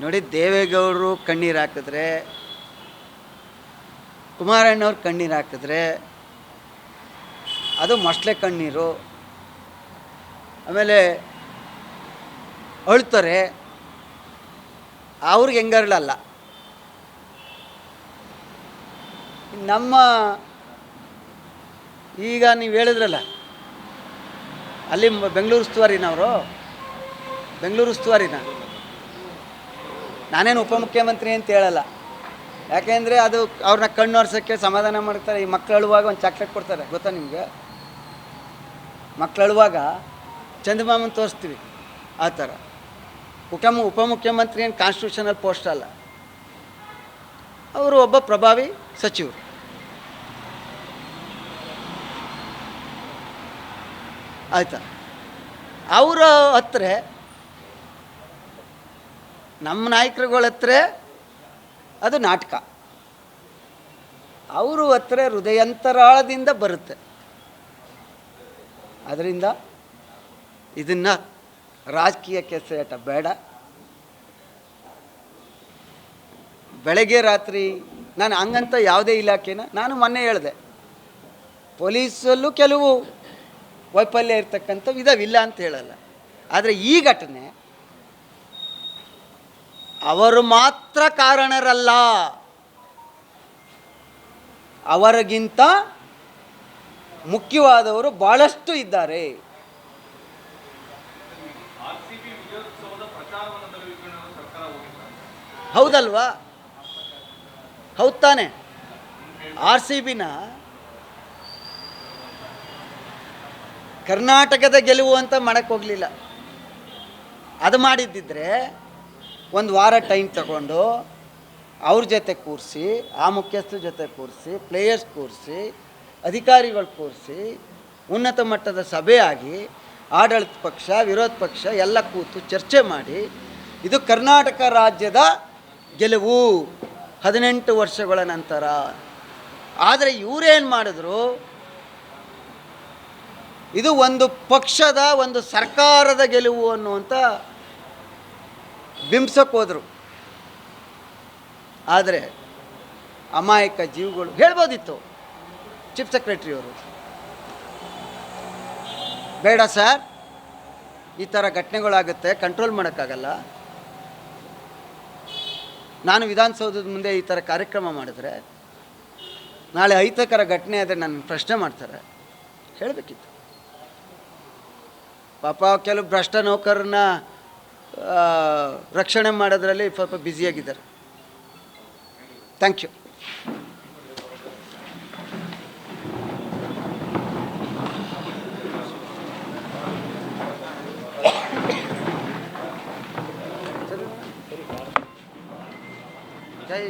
ನೋಡಿ ದೇವೇಗೌಡರು ಕಣ್ಣೀರು ಹಾಕಿದ್ರೆ, ಕುಮಾರಣ್ಣವ್ರು ಕಣ್ಣೀರು ಹಾಕಿದ್ರೆ ಅದು ಮೊಸಳೆ ಕಣ್ಣೀರು, ಆಮೇಲೆ ಅಳ್ತಾರೆ, ಅವ್ರಿಗೆ ಹೆಂಗರಳಲ್ಲ ನಮ್ಮ ಈಗ ನೀವು ಹೇಳಿದ್ರಲ್ಲ, ಅಲ್ಲಿ ಬೆಂಗಳೂರು ಉಸ್ತುವಾರಿನವರು, ಬೆಂಗಳೂರು ಉಸ್ತುವಾರಿನ. ನಾನೇನು ಉಪಮುಖ್ಯಮಂತ್ರಿ ಅಂತ ಹೇಳಲ್ಲ. ಯಾಕೆಂದರೆ ಅದು ಅವ್ರನ್ನ ಕಣ್ಣು ಒರೆಸೋಕ್ಕೆ ಸಮಾಧಾನ ಮಾಡ್ತಾರೆ. ಈ ಮಕ್ಳು ಅಳುವಾಗ ಒಂದು ಚಾಕ್ಲೇಟ್ ಕೊಡ್ತಾರೆ. ಗೊತ್ತಾ ನಿಮಗೆ? ಮಕ್ಳು ಅಳುವಾಗ ಚಂದಮಾಮನ್ ತೋರಿಸ್ತೀವಿ. ಆ ಥರ. ಉಪಮ ಉಪಮುಖ್ಯಮಂತ್ರಿ ಏನು ಕಾನ್ಸ್ಟಿಟ್ಯೂಷನಲ್ ಪೋಸ್ಟ್ ಅಲ್ಲ. ಅವರು ಒಬ್ಬ ಪ್ರಭಾವಿ ಸಚಿವರು. ಆಯಿತಾ? ಅವರ ಹತ್ರ ನಮ್ಮ ನಾಯಕರುಗಳ ಹತ್ರ ಅದು ನಾಟಕ. ಅವರು ಹತ್ರ ಹೃದಯಂತರಾಳದಿಂದ ಬರುತ್ತೆ. ಅದರಿಂದ ಇದನ್ನು ರಾಜಕೀಯ ಕೆಸೆಯಾಟ ಬೇಡ. ಬೆಳಗ್ಗೆ ರಾತ್ರಿ ನಾನು ಹಂಗಂತ ಯಾವುದೇ ಇಲಾಖೆನ ನಾನು ಮೊನ್ನೆ ಹೇಳಿದೆ. ಪೊಲೀಸಲ್ಲೂ ಕೆಲವು ವೈಫಲ್ಯ ಇರ್ತಕ್ಕಂಥವು ಇದಾವಿಲ್ಲ ಅಂತ ಹೇಳಲ್ಲ. ಆದರೆ ಈ ಘಟನೆ ಅವರು ಮಾತ್ರ ಕಾರಣರಲ್ಲ. ಅವರಿಗಿಂತ ಮುಖ್ಯವಾದವರು ಬಹಳಷ್ಟು ಇದ್ದಾರೆ. ಹೌದಲ್ವಾ? ಹೌದು ತಾನೆ ಆರ್ ಸಿ ಬಿನ ಕರ್ನಾಟಕದ ಗೆಲುವು ಅಂತ ಮಾಡಕ್ಕೆ ಹೋಗಲಿಲ್ಲ. ಅದು ಮಾಡಿದ್ದಿದ್ರೆ ಒಂದು ವಾರ ಟೈಮ್ ತಗೊಂಡು ಅವ್ರ ಜೊತೆ ಕೂರಿಸಿ, ಆ ಮುಖ್ಯಸ್ಥರ ಜೊತೆ ಕೂರಿಸಿ ಪ್ಲೇಯರ್ಸ್ ಕೂರಿಸಿ, ಅಧಿಕಾರಿಗಳು ಕೂರಿಸಿ, ಉನ್ನತ ಮಟ್ಟದ ಸಭೆ ಆಗಿ ಆಡಳಿತ ಪಕ್ಷ, ವಿರೋಧ ಪಕ್ಷ ಎಲ್ಲ ಕೂತು ಚರ್ಚೆ ಮಾಡಿ, ಇದು ಕರ್ನಾಟಕ ರಾಜ್ಯದ ಗೆಲುವು ಹದಿನೆಂಟು ವರ್ಷಗಳ ನಂತರ. ಆದರೆ ಇವರೇನು ಮಾಡಿದ್ರು? ಇದು ಒಂದು ಪಕ್ಷದ, ಒಂದು ಸರ್ಕಾರದ ಗೆಲುವು ಅನ್ನುವಂಥ ಬಿಂಬಿಸಕ್ಕೆ ಹೋದರು. ಆದರೆ ಅಮಾಯಕ ಜೀವಗಳು ಹೇಳ್ಬೋದಿತ್ತು. ಚೀಫ್ ಸೆಕ್ರೆಟ್ರಿಯವರು ಬೇಡ ಸರ್ ಈ ಥರ ಘಟನೆಗಳಾಗುತ್ತೆ ಕಂಟ್ರೋಲ್ ಮಾಡೋಕ್ಕಾಗಲ್ಲ. ನಾನು ವಿಧಾನಸೌಧದ ಮುಂದೆ ಈ ಥರ ಕಾರ್ಯಕ್ರಮ ಮಾಡಿದ್ರೆ, ನಾಳೆ ಅಹಿತಕರ ಘಟನೆ ಆದರೆ ನನ್ನ ಪ್ರಶ್ನೆ ಮಾಡ್ತಾರೆ. ಹೇಳಬೇಕಿತ್ತು. ಪಾಪ ಕೆಲವು ಭ್ರಷ್ಟ ನೌಕರನ್ನ ರಕ್ಷಣೆ ಮಾಡೋದ್ರಲ್ಲಿ ಸ್ವಲ್ಪ ಬ್ಯುಸಿಯಾಗಿದ್ದಾರೆ ಥ್ಯಾಂಕ್ ಯು ಜೈ